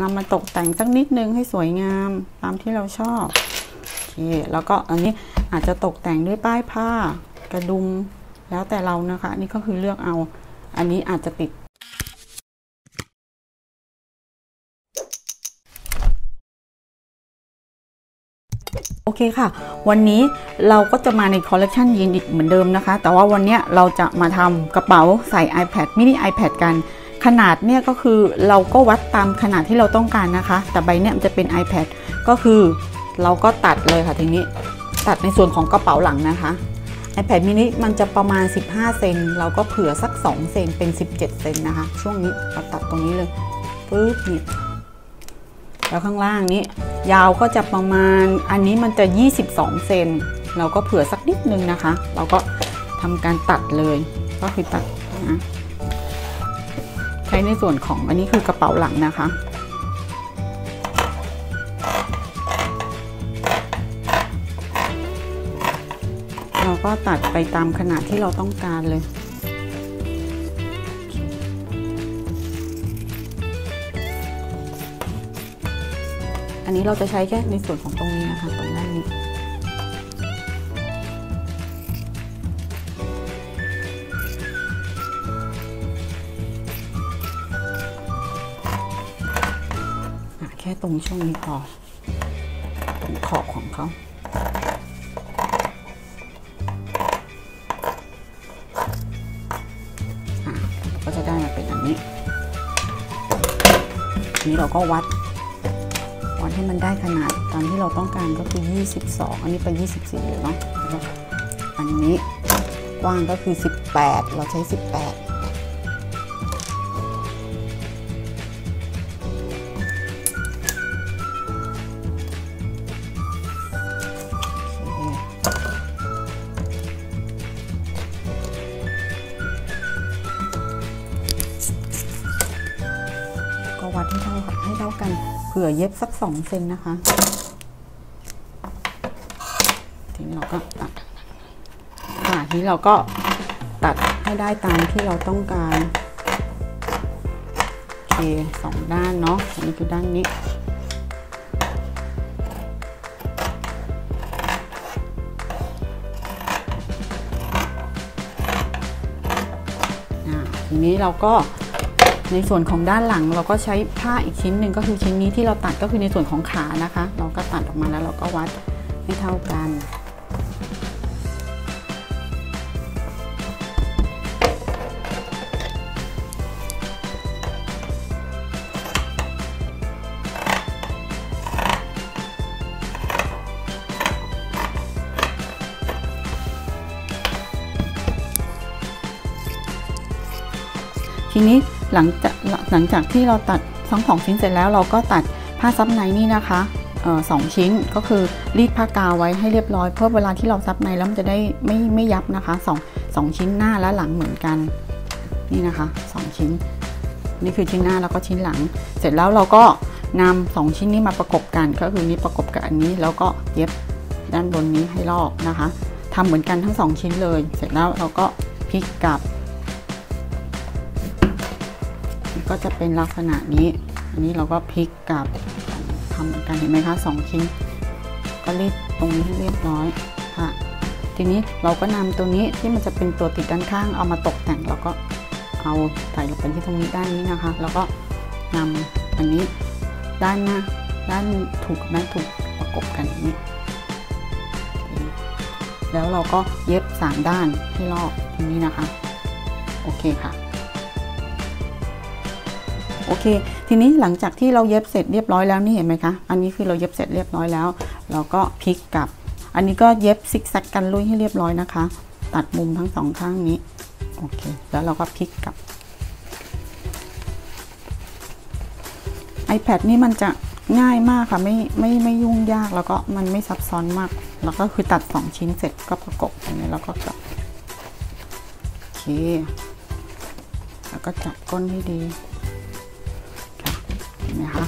นำมาตกแต่งสักนิดนึงให้สวยงามตามที่เราชอบโอเคแล้วก็อันนี้อาจจะตกแต่งด้วยป้ายผ้ากระดุมแล้วแต่เรานะคะนนี่ก็คือเลือกเอา อันนี้อาจจะติดโอเคค่ะ วันนี้เราก็จะมาในคอลเลกชันยีนอีกเหมือนเดิมนะคะ แต่ว่าวันนี้เราจะมาทำกระเป๋าใส่ iPad mini iPad กัน ขนาดเนี่ยก็คือเราก็วัดตามขนาดที่เราต้องการนะคะ แต่ใบเนี่ยมันจะเป็น iPad ก็คือเราก็ตัดเลยค่ะทีนี้ตัดในส่วนของกระเป๋าหลังนะคะ iPad mini มันจะประมาณ 15 เซนเราก็เผื่อสัก 2 เซนเป็น 17 เซนนะคะ ช่วงนี้เราตัดตรงนี้เลยปึ๊บนี่แล้วข้างล่างนี้ ยาวก็จะประมาณอันนี้มันจะ 22 เซนเราก็เผื่อสักนิดนึงนะคะ เราก็ทำการตัดเลยก็คือตัดนะ ช้ในส่วนของอันนี้คือกระเป๋าหลังนะคะ เราก็ตัดไปตามขนาดที่เราต้องการเลยอันนี้เราจะใช้แค่ในส่วนของตรงนี้นะคะตรงด้านนี้ ค่ตรงช่วงนี้พอตรงขอบของเขาก็จะได้มาเป็นอันนี้อันนี้เราก็วัด วัดให้มันได้ขนาดตามที่เราต้องการก็คือ 22 อันนี้ไป 24เลยเนาะอันนี้กว้างก็คือ 18 เราใช้ 18 วัดให้เท่าให้เท่ากัน เผื่อเย็บสัก2เซนนะคะ ทีนี้เราก็ตัดค่ะทีนี้เราก็ตัดให้ได้ตามที่เราต้องการโอเคสองด้านเนาะอันนี้คือด้านนี้ทีนี้เราก็ ในส่วนของด้านหลังเราก็ใช้ผ้าอีกชิ้นหนึ่งก็คือชิ้นนี้ที่เราตัดก็คือในส่วนของขานะคะ เราก็ตัดออกมาแล้วเราก็วัดให้เท่ากันทีนี้ หลังจากหลังจากที่เราตัดทั้งสองชิ้นเสร็จแล้วเราก็ตัดผ้าซับในนี่นะคะออสองชิ้นก็คือรีดผ้ากาวไว้ให้เรียบร้อยเพื่อเวลาที่เราซับในแล้วมันจะได้ไม่ไม่ยับนะคะสองสองชิ้นหน้าและหลังเหมือนกัน นี่นะคะสองชิ้น นี่คือชิ้นหน้าแล้วก็ชิ้นหลัง เสร็จแล้วเราก็นำสองชิ้นนี้มาประกบกันก็คือนี้ประกบกับอันนี้แล้วก็เย็บด้านบนนี้ให้ลอกนะคะทำเหมือนกันทั้งสองชิ้นเลย เสร็จแล้วเราก็พลิกกลับ ก็จะเป็นลักษณะนี้ อันนี้เราก็พลิกกลับทำเหมือนกันเห็นไหมคะสองชิ้น ก็รีดตรงนี้ให้เรียบร้อยค่ะ ทีนี้เราก็นำตัวนี้ที่มันจะเป็นตัวติดด้านข้างเอามาตกแต่งแล้วก็เอาใส่ลงไปที่ตรงนี้ด้านนี้นะคะ แล้วก็นำอันนี้ด้านหน้าด้านถูกด้านถูกประกบกันอย่างนี้แล้วเราก็เย็บสามด้านให้รอบตรงนี้นะคะ โอเคค่ะ โอเค ทีนี้หลังจากที่เราเย็บเสร็จเรียบร้อยแล้วนี่เห็นไหมคะ อันนี้คือเราเย็บเสร็จเรียบร้อยแล้ว เราก็พลิกกลับ อันนี้ก็เย็บซิกแซกกันลุยให้เรียบร้อยนะคะ ตัดมุมทั้งสองข้างนี้ โอเค แล้วเราก็พลิกกลับ iPad นี่มันจะง่ายมากค่ะไม่ไม่ไม่ยุ่งยากแล้วก็มันไม่ซับซ้อนมาก แล้วก็คือตัด 2 ชิ้นเสร็จก็ประกบอย่างนี้แล้วก็กลับโอเค แล้วก็จับก้นให้ดี ห็นไหมคะ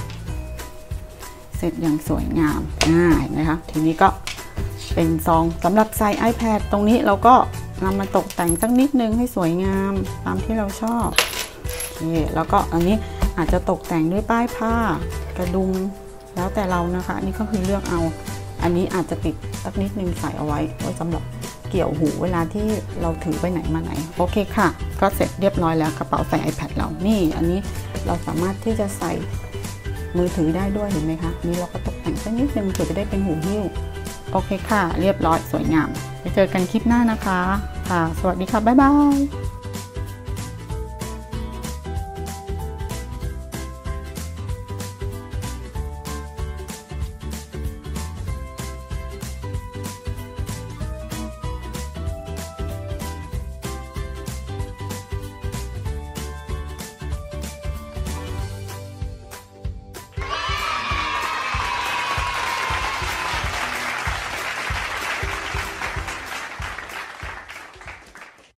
เสร็จอย่างสวยงามอ่าเห็นไหมคะทีนี้ก็เป็นซองสำหรับใส่ iPad ตรงนี้เราก็นำมาตกแต่งสักนิดนึงให้สวยงามตามที่เราชอบโอเคแล้วก็อันนี้อาจจะตกแต่งด้วยป้ายผ้ากระดุมแล้วแต่เรานะคะอันนี่ก็คือเลือกเอา อันนี้อาจจะติดสักนิดนึงใส่เอาไว้ไว้สำหรับเกี่ยวหูเวลาที่เราถือไปไหนมาไหน โอเคค่ะ ก็เสร็จเรียบร้อยแล้วกระเป๋าใส่ iPad เรานี่ อันนี้เราสามารถที่จะใส่ มือถือได้ด้วยเห็นไหมคะนนี่เราก็ตกแต่งสักนิดนึงเผื่อจะได้เป็นหูหิ้วโอเคค่ะ เรียบร้อยสวยงาม ไปเจอกันคลิปหน้านะคะ ค่ะ สวัสดีค่ะ บ๊ายบาย